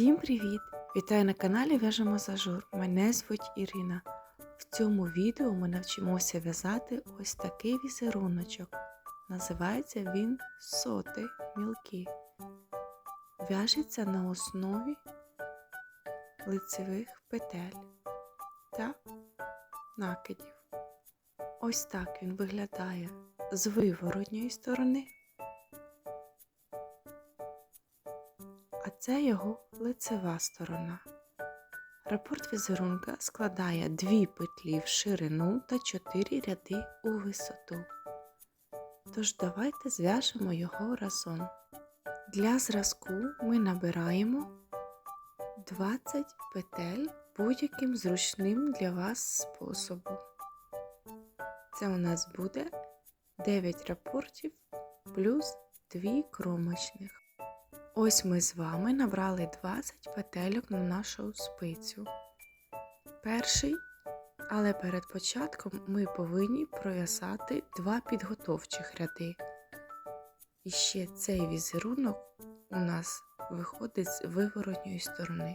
Всім привіт! Вітаю на каналі В'яжемо Зажур. Мене звуть Ірина. В цьому відео ми навчимося в'язати ось такий візеруночок. Називається він соти мілкі. В'яжеться на основі лицевих петель та накидів. Ось так він виглядає з виворотньої сторони. А це його лицева сторона. Рапорт візерунка складає дві петлі в ширину та 4 ряди у висоту. Тож давайте зв'яжемо його разом. Для зразку ми набираємо 20 петель будь-яким зручним для вас способом. Це у нас буде 9 рапортів плюс 2 кромочних. Ось ми з вами набрали 20 петельок на нашу спицю. Перший, але перед початком ми повинні пров'язати два підготовчих ряди. І ще цей візерунок у нас виходить з виворотньої сторони.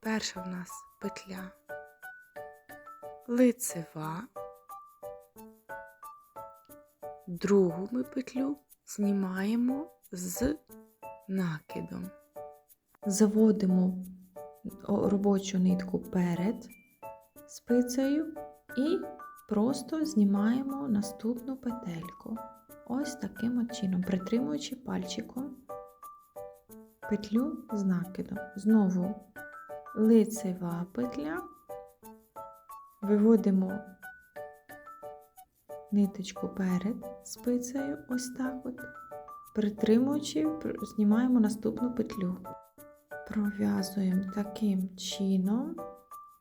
Перша в нас петля лицева, другу ми петлю знімаємо з накидом. Заводимо робочу нитку перед спицею і просто знімаємо наступну петельку. Ось таким от чином, притримуючи пальчиком петлю з накидом. Знову лицева петля, виводимо ниточку перед спицею, ось так от. Притримуючи, знімаємо наступну петлю. Пров'язуємо таким чином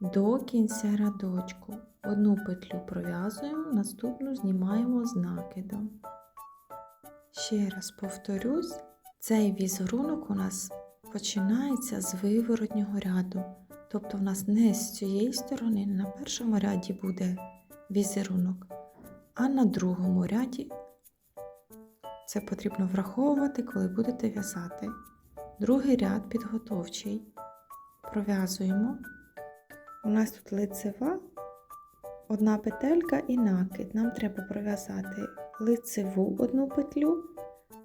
до кінця рядочку. Одну петлю пров'язуємо, наступну знімаємо з накидом. Ще раз повторюсь, цей візерунок у нас починається з виворотнього ряду. Тобто, в нас не з цієї сторони, на першому ряді буде візерунок, а на другому ряді це потрібно враховувати, коли будете в'язати. Другий ряд підготовчий. Пров'язуємо. У нас тут лицева, одна петелька і накид. Нам треба пров'язати лицеву одну петлю,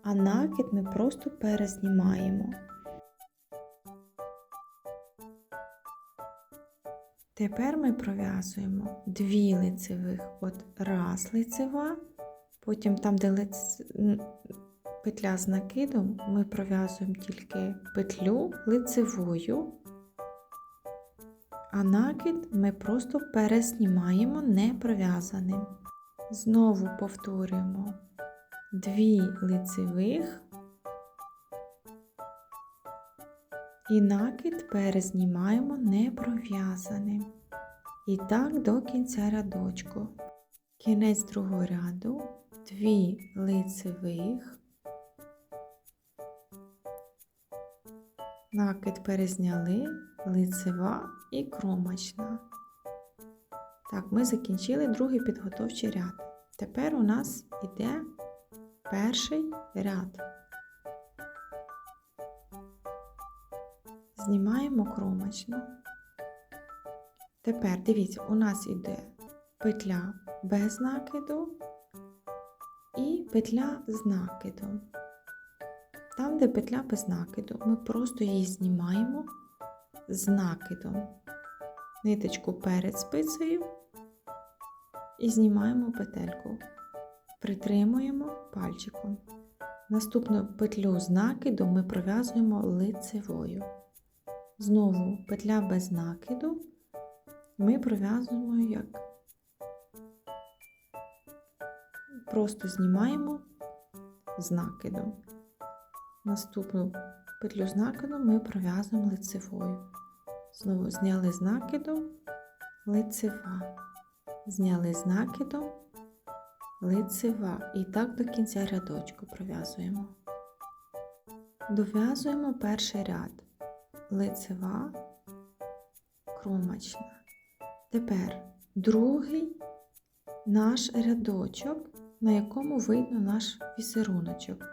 а накид ми просто перезнімаємо. Тепер ми пров'язуємо дві лицевих, от раз лицева. Потім там, де лиц... петля з накидом, ми пров'язуємо тільки петлю лицевою, а накид ми просто переснімаємо не пров'язаним. Знову повторюємо дві лицевих і накид перезнімаємо не пров'язаним. І так до кінця рядочку. Кінець другого ряду дві лицевих, накид перезняли, лицева і кромочна. Так, ми закінчили другий підготовчий ряд. Тепер у нас йде перший ряд. Знімаємо кромочну. Тепер дивіться, у нас йде петля без накиду і петля з накидом. Там, де петля без накиду, ми просто її знімаємо з накидом, ниточку перед спицею і знімаємо петельку, притримуємо пальчиком. Наступну петлю з накиду ми пров'язуємо лицевою. Знову петля без накиду ми пров'язуємо як просто знімаємо з накидом. Наступну петлю з накидом ми пров'язуємо лицевою. Знову зняли з накидом, лицева. Зняли з накидом, лицева. І так до кінця рядочку пров'язуємо. Дов'язуємо перший ряд лицева, кромочна. Тепер другий наш рядочок на якому видно наш візеруночок.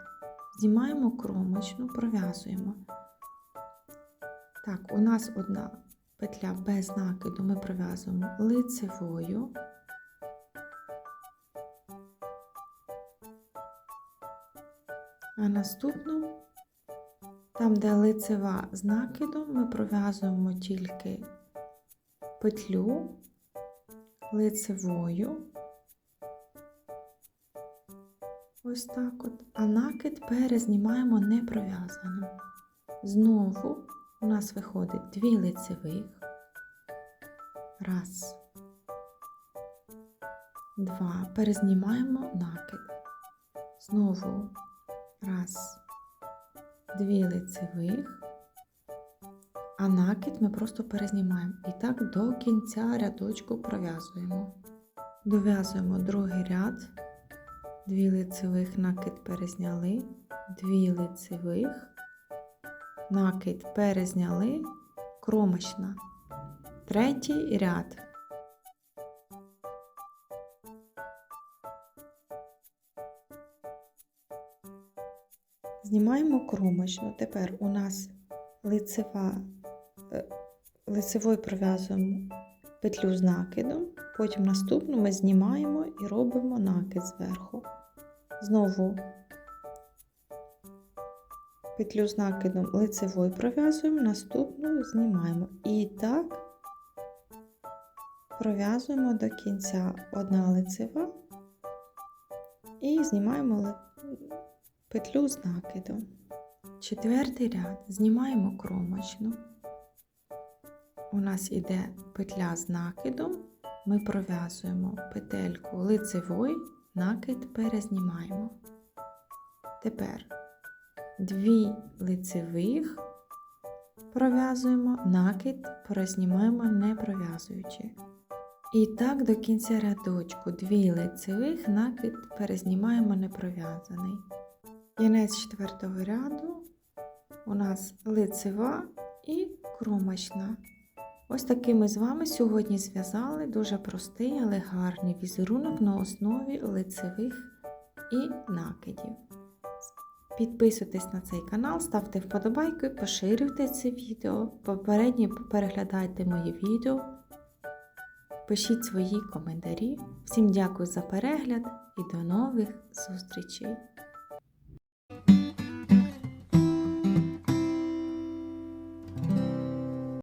Знімаємо кромочну, пров'язуємо. Так, у нас одна петля без накиду ми пров'язуємо лицевою. А наступну, там, де лицева з накидом, ми пров'язуємо тільки петлю лицевою. Ось так от. А накид перезнімаємо не пров'язаним. Знову у нас виходить дві лицевих. Раз. Два. Перезнімаємо накид. Знову раз. Дві лицевих. А накид ми просто перезнімаємо. І так до кінця рядочку пров'язуємо. Дов'язуємо другий ряд. Дві лицевих накид перезняли, дві лицевих, накид перезняли, кромочна. Третій ряд. Знімаємо кромочну. Тепер у нас лицева, е, лицевою пров'язуємо петлю з накидом, потім наступну ми знімаємо і робимо накид зверху. Знову петлю з накидом лицевою пров'язуємо, наступну знімаємо. І так пров'язуємо до кінця одна лицева і знімаємо петлю з накидом. Четвертий ряд знімаємо кромочну. У нас іде петля з накидом, ми пров'язуємо петельку лицевою, накид перезнімаємо. Тепер дві лицевих пров'язуємо, накид перезнімаємо не пров'язуючи. І так до кінця рядочку дві лицевих, накид перезнімаємо не пров'язаний. Кінець четвертого ряду у нас лицева і кромочна. Ось такий ми з вами сьогодні зв'язали дуже простий, але гарний візерунок на основі лицевих і накидів. Підписуйтесь на цей канал, ставте вподобайки, поширюйте це відео, попередні переглядайте мої відео, пишіть свої коментарі. Всім дякую за перегляд і до нових зустрічей!